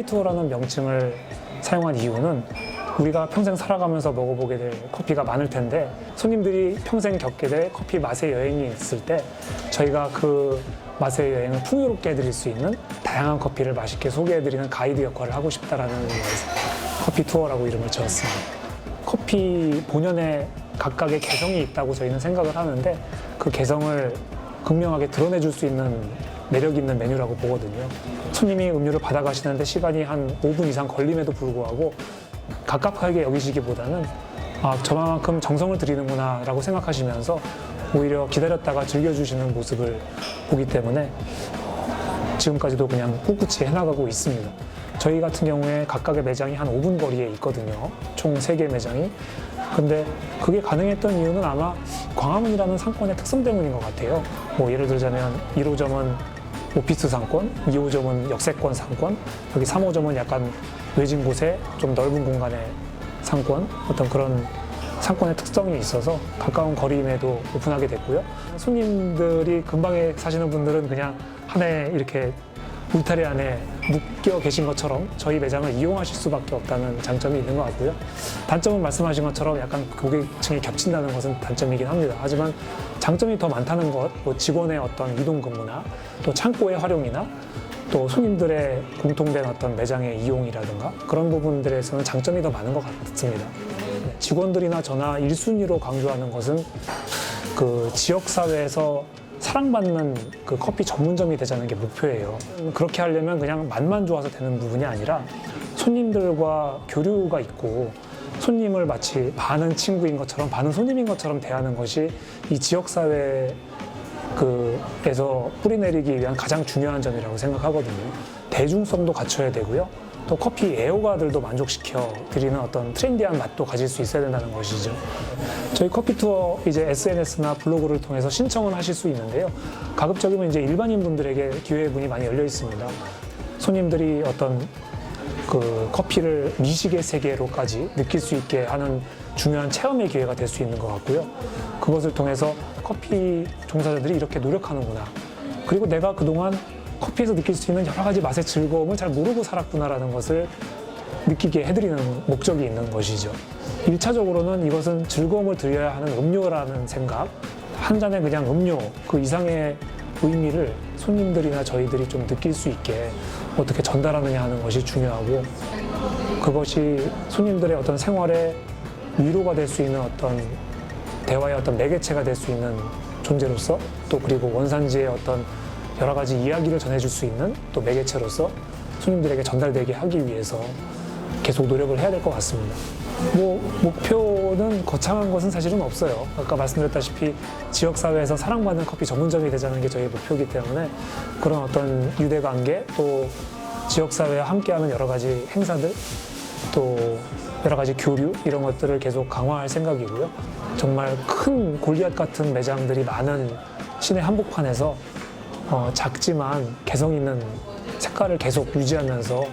커피 투어라는 명칭을 사용한 이유는 우리가 평생 살아가면서 먹어보게 될 커피가 많을 텐데 손님들이 평생 겪게 될 커피 맛의 여행이 있을 때 저희가 그 맛의 여행을 풍요롭게 해드릴 수 있는 다양한 커피를 맛있게 소개해드리는 가이드 역할을 하고 싶다라는 의미에서 커피 투어라고 이름을 지었습니다. 커피 본연의 각각의 개성이 있다고 저희는 생각을 하는데 그 개성을 극명하게 드러내줄 수 있는 매력 있는 메뉴라고 보거든요. 손님이 음료를 받아가시는데 시간이 한 5분 이상 걸림에도 불구하고 갑갑하게 여기시기보다는 아, 저만큼 정성을 들이는구나 라고 생각하시면서 오히려 기다렸다가 즐겨주시는 모습을 보기 때문에 지금까지도 그냥 꿋꿋이 해나가고 있습니다. 저희 같은 경우에 각각의 매장이 한 5분 거리에 있거든요. 총 3개 매장이. 근데 그게 가능했던 이유는 아마 광화문이라는 상권의 특성 때문인 것 같아요. 뭐 예를 들자면 1호점은 오피스 상권, 2호점은 역세권 상권, 여기 3호점은 약간 외진 곳에 좀 넓은 공간의 상권, 어떤 그런 상권의 특성이 있어서 가까운 거리임에도 오픈하게 됐고요. 손님들이 근방에 사시는 분들은 그냥 한 해 이렇게 울타리 안에 묶여 계신 것처럼 저희 매장을 이용하실 수밖에 없다는 장점이 있는 것 같고요. 단점은 말씀하신 것처럼 약간 고객층이 겹친다는 것은 단점이긴 합니다. 하지만 장점이 더 많다는 것, 뭐 직원의 어떤 이동 근무나 또 창고의 활용이나 또 손님들의 공통된 어떤 매장의 이용이라든가 그런 부분들에서는 장점이 더 많은 것 같습니다. 네, 직원들이나 저나 1순위로 강조하는 것은 그 지역 사회에서 사랑받는 그 커피 전문점이 되자는 게 목표예요. 그렇게 하려면 그냥 맛만 좋아서 되는 부분이 아니라 손님들과 교류가 있고 손님을 마치 반은 친구인 것처럼 반은 손님인 것처럼 대하는 것이 이 지역 사회 그에서 뿌리내리기 위한 가장 중요한 점이라고 생각하거든요. 대중성도 갖춰야 되고요. 또 커피 애호가들도 만족시켜 드리는 어떤 트렌디한 맛도 가질 수 있어야 된다는 것이죠. 저희 커피 투어 이제 SNS나 블로그를 통해서 신청을 하실 수 있는데요. 가급적이면 이제 일반인 분들에게 기회 문이 많이 열려 있습니다. 손님들이 어떤 그 커피를 미식의 세계로까지 느낄 수 있게 하는 중요한 체험의 기회가 될 수 있는 것 같고요. 그것을 통해서 커피 종사자들이 이렇게 노력하는구나. 그리고 내가 그동안 커피에서 느낄 수 있는 여러 가지 맛의 즐거움을 잘 모르고 살았구나라는 것을 느끼게 해드리는 목적이 있는 것이죠. 일차적으로는 이것은 즐거움을 드려야 하는 음료라는 생각, 한 잔의 그냥 음료, 그 이상의 의미를 손님들이나 저희들이 좀 느낄 수 있게 어떻게 전달하느냐 하는 것이 중요하고 그것이 손님들의 어떤 생활에 위로가 될 수 있는 어떤 대화의 어떤 매개체가 될 수 있는 존재로서 또 그리고 원산지의 어떤 여러 가지 이야기를 전해줄 수 있는 또 매개체로서 손님들에게 전달되게 하기 위해서 계속 노력을 해야 될 것 같습니다. 뭐 목표는 거창한 것은 사실은 없어요. 아까 말씀드렸다시피 지역 사회에서 사랑받는 커피 전문점이 되자는 게 저희 목표이기 때문에 그런 어떤 유대 관계 또 지역 사회와 함께하는 여러 가지 행사들 또 여러 가지 교류 이런 것들을 계속 강화할 생각이고요. 정말 큰 골리앗 같은 매장들이 많은 시내 한복판에서 어, 작지만 개성 있는 색깔을 계속 유지하면서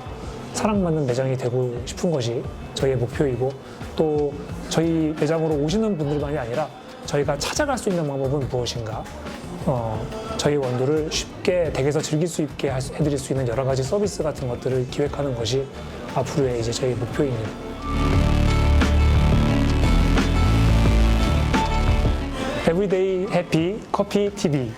사랑받는 매장이 되고 싶은 것이 저희의 목표이고 또 저희 매장으로 오시는 분들만이 아니라 저희가 찾아갈 수 있는 방법은 무엇인가 어, 저희 원두를 쉽게 댁에서 즐길 수 있게 해드릴 수 있는 여러 가지 서비스 같은 것들을 기획하는 것이 앞으로의 이제 저희 목표입니다. 에브리데이 해피 커피 TV